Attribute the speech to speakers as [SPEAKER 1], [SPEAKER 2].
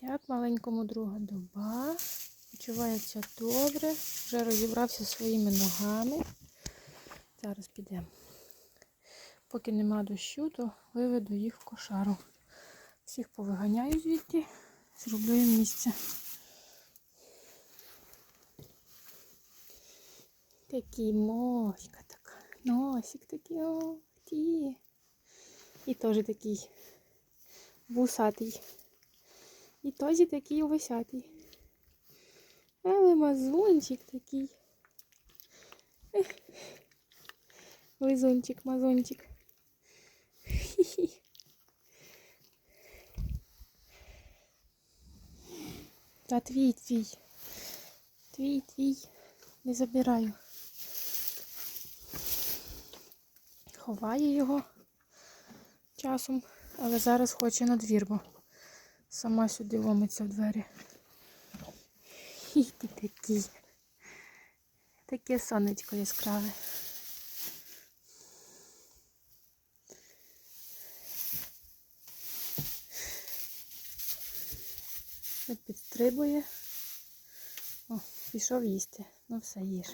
[SPEAKER 1] Так, маленькому друга доба. Почувається добре. Вже розібрався своїми ногами. Зараз підемо. Поки нема дощу, то виведу їх в кошару. Всіх повиганяю звідти, зроблю їм місце. Такий моська така. Носик такий, о, ті. І теж такий вусатий. І теж такий висятий. Але мазунчик такий. Лизунчик, мазунчик. Хі-хі. Та твій, твій. Твій, твій. Не забираю. Ховаю його часом, але зараз хоче на двір, бо сама сюди ломиться в двері. І ти такий. Таке сонечко яскраве. Підстрибує. О, пішов їсти. Ну все їж.